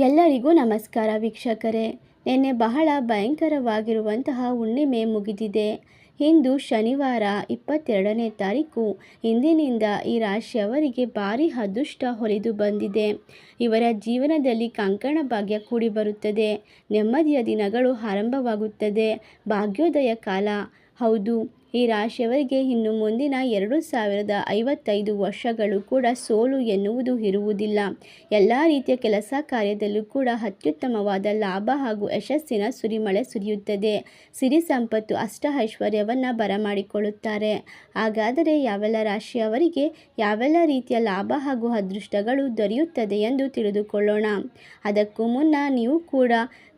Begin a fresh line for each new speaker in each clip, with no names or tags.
ಎಲ್ಲರಿಗೂ ನಮಸ್ಕಾರ ವೀಕ್ಷಕರೇ. ನಿನ್ನೆ ಬಹಳ ಭಯಂಕರವಾಗಿರುವಂತಹ ಹುಣ್ಣಿಮೆ ಮುಗಿದಿದೆ. ಇಂದು ಶನಿವಾರ, ಇಪ್ಪತ್ತೆರಡನೇ ತಾರೀಕು. ಇಂದಿನಿಂದ ಈ ರಾಶಿಯವರಿಗೆ ಭಾರಿ ಅದೃಷ್ಟ ಹೊಲಿದು ಬಂದಿದೆ. ಇವರ ಜೀವನದಲ್ಲಿ ಕಂಕಣ ಭಾಗ್ಯ ಕೂಡಿ ಬರುತ್ತದೆ. ನೆಮ್ಮದಿಯ ದಿನಗಳು ಆರಂಭವಾಗುತ್ತದೆ. ಭಾಗ್ಯೋದಯ ಕಾಲ. ಹೌದು ಈ ರಾಶಿಯವರಿಗೆ ಇನ್ನು ಮುಂದಿನ ಎರಡು ಸಾವಿರದ ಐವತ್ತೈದು ವರ್ಷಗಳು ಕೂಡ ಸೋಲು ಎನ್ನುವುದು ಇರುವುದಿಲ್ಲ. ಎಲ್ಲ ರೀತಿಯ ಕೆಲಸ ಕಾರ್ಯದಲ್ಲೂ ಕೂಡ ಅತ್ಯುತ್ತಮವಾದ ಲಾಭ ಹಾಗೂ ಯಶಸ್ಸಿನ ಸುರಿಮಳೆ ಸುರಿಯುತ್ತದೆ. ಸಿರಿ ಸಂಪತ್ತು ಅಷ್ಟ ಐಶ್ವರ್ಯವನ್ನು ಬರಮಾಡಿಕೊಳ್ಳುತ್ತಾರೆ. ಹಾಗಾದರೆ ಯಾವೆಲ್ಲ ರಾಶಿಯವರಿಗೆ ಯಾವೆಲ್ಲ ರೀತಿಯ ಲಾಭ ಹಾಗೂ ಅದೃಷ್ಟಗಳು ದೊರೆಯುತ್ತದೆ ಎಂದು ತಿಳಿದುಕೊಳ್ಳೋಣ. ಅದಕ್ಕೂ ಮುನ್ನ ನೀವು ಕೂಡ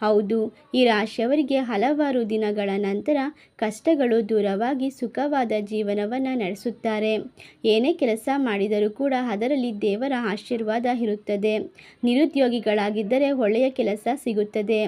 ಹೌದು, ಈ ರಾಶಿಯವರಿಗೆ ಹಲವಾರು ದಿನಗಳ ನಂತರ ಕಷ್ಟಗಳು ದೂರವಾಗಿ ಸುಖವಾದ ಜೀವನವನ್ನು ನಡೆಸುತ್ತಾರೆ. ಏನೇ ಕೆಲಸ ಮಾಡಿದರೂ ಕೂಡ ಅದರಲ್ಲಿ ದೇವರ ಆಶೀರ್ವಾದ ಇರುತ್ತದೆ. ನಿರುದ್ಯೋಗಿಗಳಾಗಿದ್ದರೆ ಒಳ್ಳೆಯ ಕೆಲಸ ಸಿಗುತ್ತದೆ.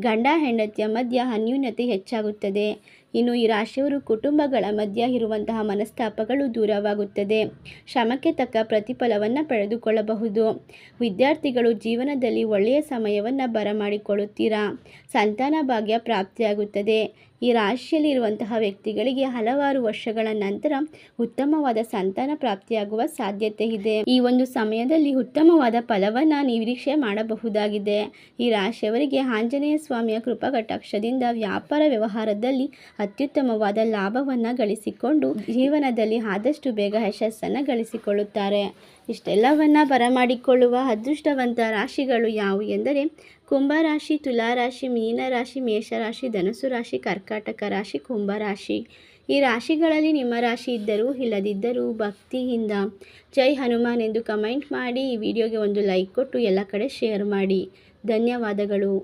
ಗಂಡ ಹೆಂಡತಿಯ ಮಧ್ಯ ಅನ್ಯೂನ್ಯತೆ ಹೆಚ್ಚಾಗುತ್ತದೆ. ಇನ್ನು ಈ ರಾಶಿಯವರು ಕುಟುಂಬಗಳ ಮಧ್ಯ ಇರುವಂತಹ ಮನಸ್ತಾಪಗಳು ದೂರವಾಗುತ್ತದೆ. ಶ್ರಮಕ್ಕೆ ತಕ್ಕ ಪ್ರತಿಫಲವನ್ನು ಪಡೆದುಕೊಳ್ಳಬಹುದು. ವಿದ್ಯಾರ್ಥಿಗಳು ಜೀವನದಲ್ಲಿ ಒಳ್ಳೆಯ ಸಮಯವನ್ನು ಬರಮಾಡಿಕೊಳ್ಳುತ್ತೀರಾ? ಸಂತಾನ ಭಾಗ್ಯ ಪ್ರಾಪ್ತಿಯಾಗುತ್ತದೆ. ಈ ರಾಶಿಯಲ್ಲಿರುವಂತಹ ವ್ಯಕ್ತಿಗಳಿಗೆ ಹಲವಾರು ವರ್ಷಗಳ ನಂತರ ಉತ್ತಮವಾದ ಸಂತಾನ ಪ್ರಾಪ್ತಿಯಾಗುವ ಸಾಧ್ಯತೆ ಇದೆ. ಈ ಒಂದು ಸಮಯದಲ್ಲಿ ಉತ್ತಮವಾದ ಫಲವನ್ನು ನಿರೀಕ್ಷೆ ಮಾಡಬಹುದಾಗಿದೆ. ಈ ರಾಶಿಯವರಿಗೆ ಆಂಜನೇಯ ಸ್ವಾಮಿಯ ಕೃಪಾ ಕಟಾಕ್ಷದಿಂದ ವ್ಯಾಪಾರ ವ್ಯವಹಾರದಲ್ಲಿ ಅತ್ಯುತ್ತಮವಾದ ಲಾಭವನ್ನು ಗಳಿಸಿಕೊಂಡು ಜೀವನದಲ್ಲಿ ಆದಷ್ಟು ಬೇಗ ಯಶಸ್ಸನ್ನು ಗಳಿಸಿಕೊಳ್ಳುತ್ತಾರೆ. ಇಷ್ಟೆಲ್ಲವನ್ನು ಬರಮಾಡಿಕೊಳ್ಳುವ ಅದೃಷ್ಟವಂತ ರಾಶಿಗಳು ಯಾವು ಎಂದರೆ ಕುಂಭರಾಶಿ, ತುಲಾರಾಶಿ, ಮೀನರಾಶಿ, ಮೇಷರಾಶಿ ಧನಸು ರಾಶಿ, ಕರ್ಕಾಟಕ ರಾಶಿ ಕುಂಭರಾಶಿ ಈ ರಾಶಿಗಳಲ್ಲಿ ನಿಮ್ಮ ರಾಶಿ ಇದ್ದರೂ, ಇಲ್ಲದಿದ್ದರೂ, ಭಕ್ತಿಯಿಂದ ಜೈ ಹನುಮಾನ್ ಎಂದು ಕಮೆಂಟ್ ಮಾಡಿ, ಈ ವಿಡಿಯೋಗೆ ಒಂದು ಲೈಕ್ ಕೊಟ್ಟು ಎಲ್ಲ ಕಡೆ ಶೇರ್ ಮಾಡಿ. ಧನ್ಯವಾದಗಳು.